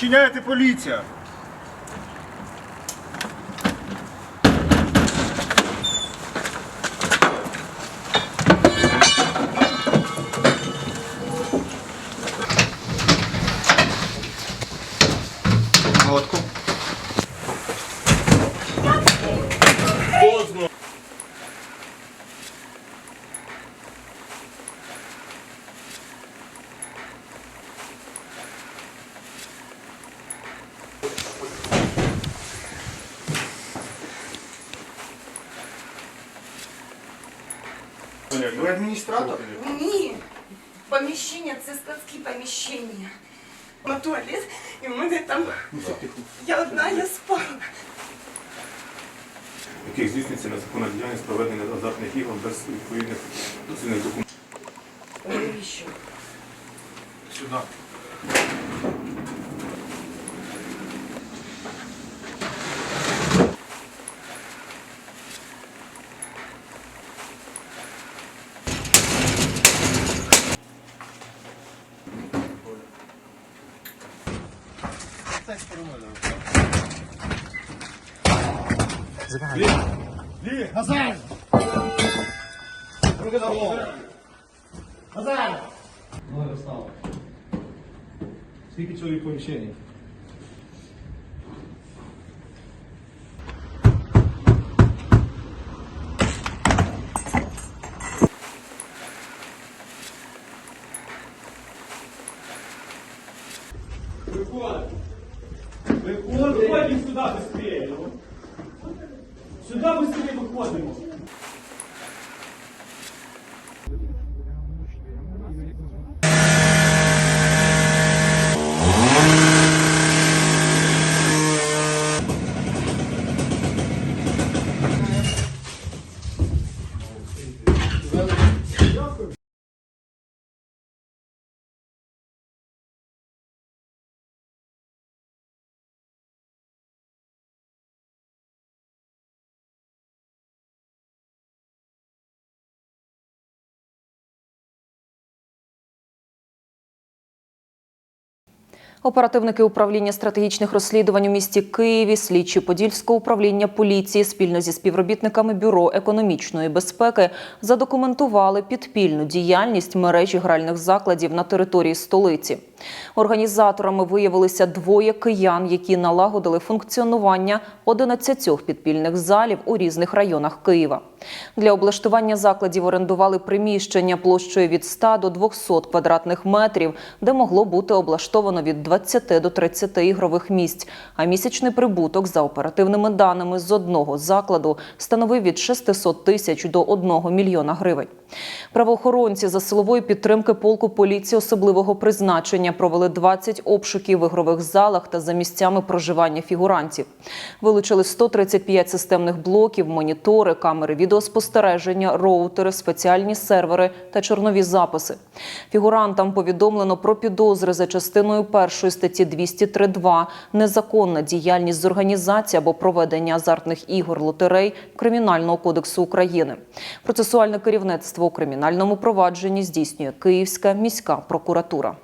вчиняєте поліція? Ви адміністратор? Ні. Поміщення це складські поміщення. На туалет, і в мене там. Я одна, я спала. яких здійснюється незаконна діяльність проведення азартних ігор без відповідних доцільних документів. Навіщо? Сюди. Лі, Назар! Руки на голову! Назар! Ноги встали. Скільки чоловік поміщення? Выходим. Выходим. Выходим сюда быстрее. Сюда быстрее выходим. Оперативники управління стратегічних розслідувань у місті Києві, слідчі Подільського управління поліції спільно зі співробітниками Бюро економічної безпеки задокументували підпільну діяльність мережі гральних закладів на території столиці. Організаторами виявилися двоє киян, які налагодили функціонування 11 підпільних залів у різних районах Києва. Для облаштування закладів орендували приміщення площею від 100 до 200 квадратних метрів, де могло бути облаштовано від 20 до 30 ігрових місць. А місячний прибуток за оперативними даними з одного закладу становив від 600 тисяч до 1 мільйона гривень. Правоохоронці за силової підтримки полку поліції особливого призначення провели 20 обшуків в ігрових залах та за місцями проживання фігурантів. Вилучили 135 системних блоків, монітори, камери відеоспостереження, роутери, спеціальні сервери та чорнові записи. Фігурантам повідомлено про підозри за частиною першої статті 203.2 незаконна діяльність з організації або проведення азартних ігор лотерей Кримінального кодексу України. Процесуальне керівництво у кримінальному провадженні здійснює Київська міська прокуратура.